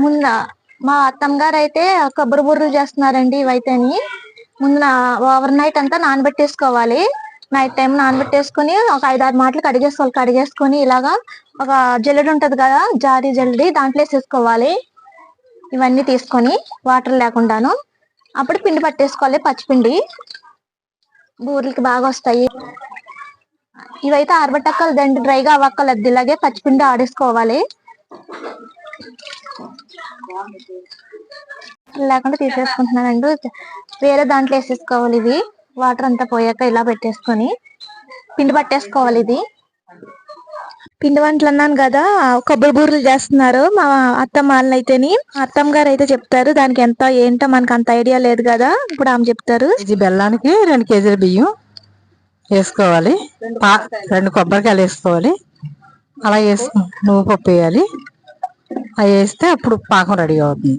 ముందు మా అత్తమ్మ గారు అయితే కొబ్బరి బుర్రు చేస్తున్నారండి ఇవైతేని. ముందు ఓవర్ నైట్ అంతా నానబెట్టేసుకోవాలి. నైట్ టైం నానబెట్టేసుకొని ఒక ఐదు ఆరు మాటలు కడిగేసుకోవాలి. కడిగేసుకొని ఇలాగా ఒక జల్లెడు ఉంటది కదా జారి జల్లెడి దాంట్లో వేసేసుకోవాలి. ఇవన్నీ తీసుకొని వాటర్ లేకుండాను అప్పుడు పిండి పట్టేసుకోవాలి పచ్చిపిండి. బూరెలకి బాగా వస్తాయి. ఇవైతే ఆరబెట్టక్కలు దండి డ్రైగా అవ్వక్కర్లేదు. ఇలాగే పచ్చిపిండి ఆడేసుకోవాలి. లేకుండా తీసేసుకుంటున్నానండి. వేరే దాంట్లో వేసేసుకోవాలి ఇవి వాటర్ అంతా పోయాక ఇలా పెట్టేసుకొని పిండి పట్టేసుకోవాలి ఇది. పిండి వంటలు అన్నాను కదా కొబ్బరి బూరలు చేస్తున్నారు మా అత్తమ్మ వాళ్ళని అయితే అత్తమ్మ గారు అయితే చెప్తారు దానికి ఎంత ఏంటో మనకు అంత ఐడియా లేదు కదా. ఇప్పుడు ఆమె చెప్తారు. కేజీ బెల్లానికి రెండు కేజీల బియ్యం వేసుకోవాలి. రెండు కొబ్బరికాయలు వేసుకోవాలి. అలా వేసుకు నువ్వు పప్పు వేయాలి. అవి వేస్తే అప్పుడు పాకం రెడీ అవుతుంది.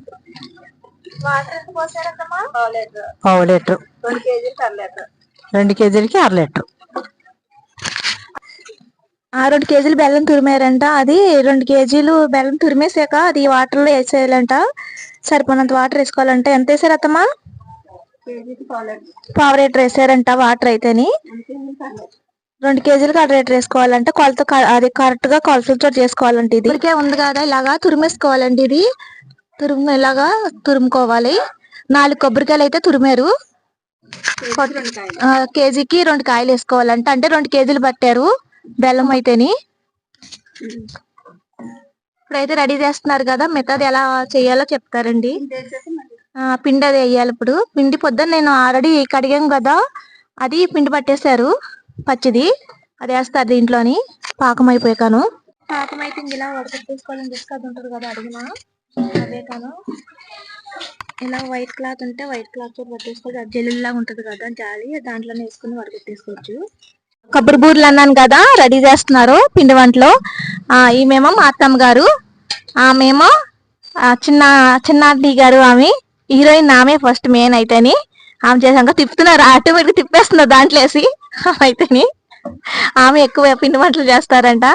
పావు లీటర్. రెండు కేజీలకి అర లీటర్. ఆ రెండు కేజీలు బెల్లం తురిమారంట. అది రెండు కేజీలు బెల్లం తురిమేసాక అది వాటర్లో వేసేయాలంట. సరిపోయినంత వాటర్ వేసుకోవాలంట. ఎంత వేసారు అత్తమ్మా పావు లీటర్. వేసారంట వాటర్ అయితేని. రెండు కేజీలకు అర లీటర్ వేసుకోవాలంటే కొలత అది కరెక్ట్గా కొలతలతో చేసుకోవాలంటే ఇది. ఇప్పటికే ఉంది కదా ఇలాగా తురిమేసుకోవాలండి ఇది. తురుము ఇలాగా తురుముకోవాలి. నాలుగు కొబ్బరికాయలు అయితే తురిమారు. కేజీకి రెండు కాయలు. వేసుకోవాలంట. అంటే రెండు కేజీలు పట్టారు బెల్లం అయితేని. ఇప్పుడైతే రెడీ చేస్తున్నారు కదా మిగతాది ఎలా చేయాలో చెప్తారండి. పిండి అది వేయాలి ఇప్పుడు. పిండి పొద్దున్న నేను ఆల్రెడీ కడిగాం కదా అది పిండి పట్టేశారు. పచ్చిది అది వేస్తారు దీంట్లోని. పాకం అయిపోయాను పాకం అయితే ఇంక ఇలా వడకట్టేసుకోవాలని డిస్కౌంట్ ఉంటుంది కదా అడిగిన. అదే కాను ఇలా వైట్ క్లాత్ ఉంటే వైట్ క్లాత్తో అది జల్లులా ఉంటది కదా జాలి. దాంట్లోనే వేసుకుని వడకట్టేసుకోవచ్చు కొబ్బరి బూరెలు అన్నాను కదా రెడీ చేస్తున్నారు పిండి వంటలు. ఆ ఈమెమో మా అత్తమ్మ గారు. ఆమెమో చిన్న చిన్నాటి గారు ఆమె. హీరోయిన్ ఆమె ఫస్ట్ మెయిన్ అయితేని. ఆమె చేసాక తిప్పుతున్నారు ఆటోమేటిక్ తిప్పేస్తున్నారు దాంట్లో వేసి అయితేని ఆమె ఎక్కువ పిండి వంటలు చేస్తారంట.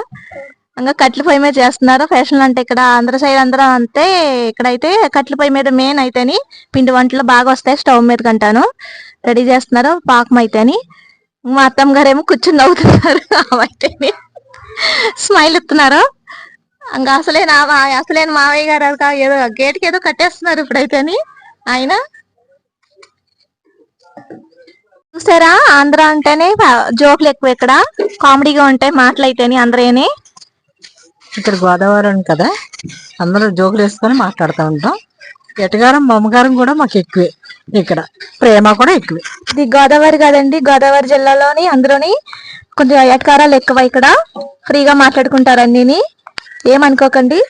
ఇంకా కట్ల పొయ్యి మీద చేస్తున్నారు. ఫ్యాషన్ అంటే ఇక్కడ ఆంధ్ర సైడ్ అందరూ అంతే ఇక్కడైతే కట్ల పొయ్యి మీద మెయిన్ అయితేని పిండి వంటలు బాగా వస్తాయి స్టవ్ మీద కంటాను. రెడీ చేస్తున్నారు పాకం అయితేని. మా అత్తమ్మ గారు ఏమో కూర్చుని నవ్వుతున్నారు. అయితేని. స్మైల్ ఇస్తున్నారు. ఇంకా అసలేనా అసలేని మావయ్య గారు అది ఏదో గేట్కి ఏదో కట్టేస్తున్నారు ఇప్పుడైతేని. ఆయన చూసారా? ఆంధ్ర అంటేనే జోకులు ఎక్కువ ఇక్కడ. కామెడీగా ఉంటాయి మాటలు అయితేని అందరేని ఇక్కడ గోదావరి కదా. అందరూ జోకులు వేసుకొని మాట్లాడుతూ ఉంటాం. ఎటగారం బొమ్మగారం కూడా మాకు ఎక్కువే ఇక్కడ. ప్రేమ కూడా ఎక్కువే. ఇది గోదావరి కదండి. గోదావరి జిల్లాలోని అందులోని కొంచెం ఎట్కారాలు ఎక్కువ ఇక్కడ. ఫ్రీగా మాట్లాడుకుంటారు అన్నిని. ఏమనుకోకండి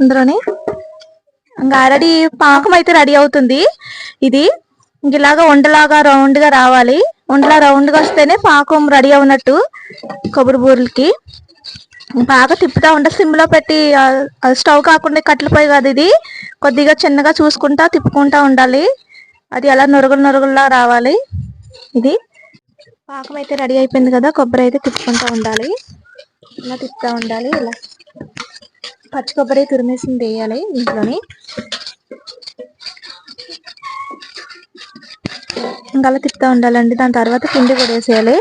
అందులోని ఇంకా ఆల్రెడీ పాకం అయితే రెడీ అవుతుంది. ఇది ఇలాగా ఉండలాగా రౌండ్గా రావాలి. ఉండలా రౌండ్గా వస్తేనే పాకం రెడీ అవునట్టు కొబ్బరి బూరెలకి. బాగా తిప్పుతా ఉంటే సిమ్లో పెట్టి స్టవ్ కాకుండా కట్టెల పొయ్యి కాదు ఇది. కొద్దిగా చిన్నగా చూసుకుంటా తిప్పుకుంటా ఉండాలి. అది అలా నొరుగులు నొరుగుల్లా రావాలి. ఇది పాకం అయితే రెడీ అయిపోయింది కదా కొబ్బరి అయితే తిప్పుకుంటా ఉండాలి. ఇలా తిప్పుతా ఉండాలి. ఇలా పచ్చి కొబ్బరి తురిమేసింది వేయాలి ఇంట్లోని. ఇంకా అలా ఉండాలండి. దాని తర్వాత పిండి కూడా వేసేయాలి.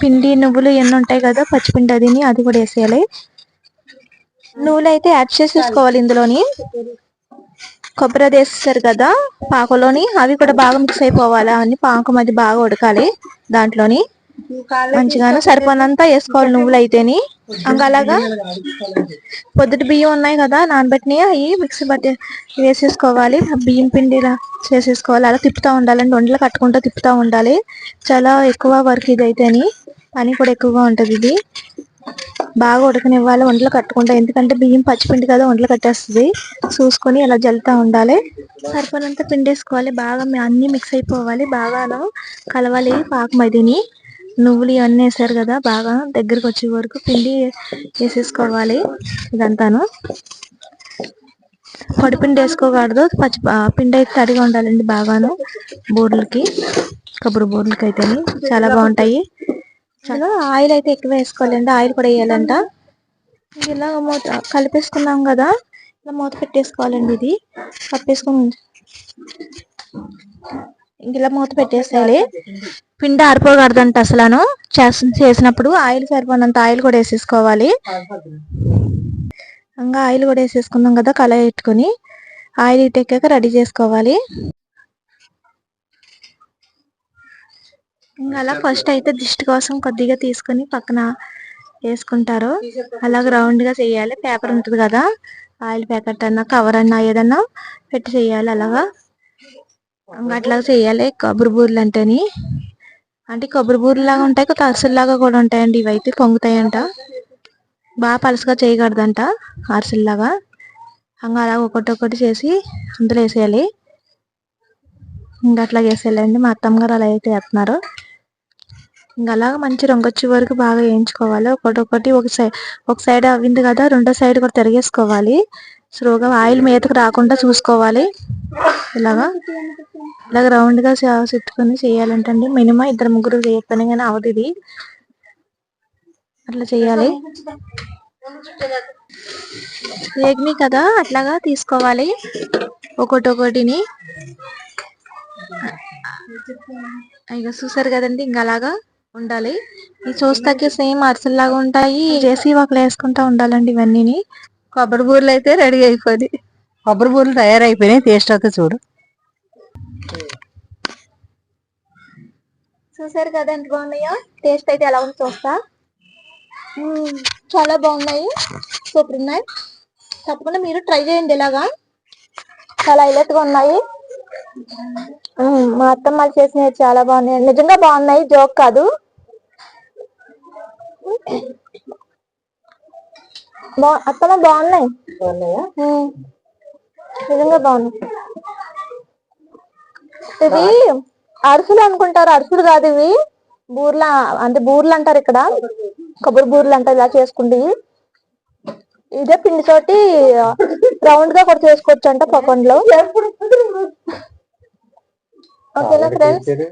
పిండి నువ్వులు ఎన్ని ఉంటాయి కదా పచ్చిపిండి అదిని అది కూడా వేసేయాలి. నువ్వులు అయితే యాడ్ చేసేసుకోవాలి ఇందులోని. కొబ్బరి అది వేసేసారు కదా పాకలోని. అవి కూడా బాగా మిక్స్ అయిపోవాలి. అవన్నీ పాకం అది బాగా ఉడకాలి దాంట్లోని. మంచిగాను సరిపోనంతా వేసుకోవాలి నువ్వులు అయితేని ఇంకా అలాగా పొద్దుటి బియ్యం ఉన్నాయి కదా నానబెట్టినవి అవి మిక్సీ పట్టి వేసేసుకోవాలి. బియ్యం పిండిలా చేసేసుకోవాలి. అలా తిప్పుతా ఉండాలండి. వంటలు కట్టుకుంటూ తిప్పుతా ఉండాలి. చాలా ఎక్కువ వర్క్ ఇది అయితేని పని కూడా ఎక్కువగా ఉంటది ఇది. బాగా ఉడకనివ్వాలి వంటలు కట్టుకుంటా. ఎందుకంటే బియ్యం పచ్చిపిండి కదా వంటలు కట్టేస్తుంది. చూసుకొని ఇలా జల్లుతా ఉండాలి. సరిపోయినంత పిండి వేసుకోవాలి బాగా అన్నీ అన్ని మిక్స్ అయిపోవాలి. బాగా అలా కలవాలి పాకం అదిని. నువ్వులు ఇవన్నీ వేసారు కదా బాగా దగ్గరకు వచ్చే వరకు పిండి వేసేసుకోవాలి ఇదంతాను. పొడిపిండి వేసుకోకూడదు. పచ్చి పిండి అయితే తడిగా ఉండాలండి బాగాను బూరెలకి కొబ్బరి బూర్లకి అయితేని చాలా బాగుంటాయి. చాలా ఆయిల్ అయితే ఎక్కువ వేసుకోవాలండి. ఆయిల్ కూడా వేయాలంట. ఇలా మూత కలిపేసుకున్నాం కదా ఇలా మూత పెట్టేసుకోవాలండి ఇది. కప్పేసుకుని ఉంచ- ఇలా మూత పెట్టేసేయాలి. పిండి ఆరిపోకూడదంట అసలు చేసినప్పుడు ఆయిల్ సరిపోయినంత ఆయిల్ కూడా వేసేసుకోవాలి. ఇంకా ఆయిల్ కూడా వేసేసుకున్నాం కదా కళాయి పెట్టుకొని. ఆయిల్ ఇటెక్కాక రెడీ చేసుకోవాలి. ఇంకా అలా ఫస్ట్ అయితే దిష్టి కోసం కొద్దిగా తీసుకొని పక్కన వేసుకుంటారు. అలాగ రౌండ్గా చేయాలి. పేపర్ ఉంటుంది కదా. ఆయిల్ ప్యాకెట్ అన్నా కవర్ అన్నా ఏదన్నా పెట్టి చేయాలి అలాగా. అట్లా చేయాలి. కొబ్బరి బూర్లు అంటేని. అంటే కొబ్బరి బూరెలు లాగా ఉంటాయి కొత్త అరిసెల్లాగా కూడా ఉంటాయండి. ఇవైతే పొంగుతాయంట. బాగా పలుసుగా చేయకూడదంట అరిసెల్లాగా. అంగా అలాగ ఒకటి ఒకటి చేసి అందులో వేసేయాలి. ఇంకా అట్లా వేసేయాలండి మా అత్తమ్మ గారు అలా అయితే వేస్తున్నారు ఇంకా అలాగ మంచి రంగు వరకు బాగా వేయించుకోవాలి. ఒకటి ఒకటి ఒక సైడ్ ఒక సైడ్ అవ్వింది కదా రెండో సైడ్ కూడా తిరిగేసుకోవాలి. స్లోగా ఆయిల్ మేతకు రాకుండా చూసుకోవాలి. ఇలాగా. ఇలాగ రౌండ్గా చేయాలంటే చుట్టుకొని చేయాలంటండి. మినిమం ఇద్దరు ముగ్గురు చేయకపోయినా కానీ అవదు ఇది. అట్లా చేయాలి. వేగ్ని కదా అట్లాగా తీసుకోవాలి. ఒకటి ఒకటిని ఇక చూసారు కదండి ఇంకా అలాగా ఉండాలి. ఇవి చూస్తాకే సేమ్ అరిసెల్లాగా ఉంటాయి. చేసి ఒకళ్ళు వేసుకుంటా ఉండాలండి ఇవన్నీ కొబ్బరి బూరెలు అయితే రెడీ అయిపోయి కొబ్బరి బూరెలు తయారైపోయినాయి. టేస్ట్ అయితే చూడు. చూసారు కదా ఎంత బాగున్నాయో? టేస్ట్ అయితే ఎలా ఉంది చూస్తా. చాలా బాగున్నాయి. సూపర్ ఉన్నాయి. తప్పకుండా మీరు ట్రై చేయండి ఇలాగా. చాలా హైలైట్గా ఉన్నాయి మా అత్తమ్మ వాళ్ళు చేసినవి చాలా బాగున్నాయి. నిజంగా బాగున్నాయి. జోక్ కాదు. అత్తమ్మ బాగున్నాయి? నిజంగా బాగున్నాయి. ఇవి అరుసులు అనుకుంటారు. అరుసులు కాదు ఇవి. బూర్ల అంటే బూర్లు అంటారు ఇక్కడ. కొబ్బరి బూర్లు అంటారు ఇలా చేసుకుంటే ఇదే పిండి తోటి రౌండ్గా కూడా చేసుకోవచ్చు అంట పకోండ్లో ఓకేనా ఫ్రెండ్స్?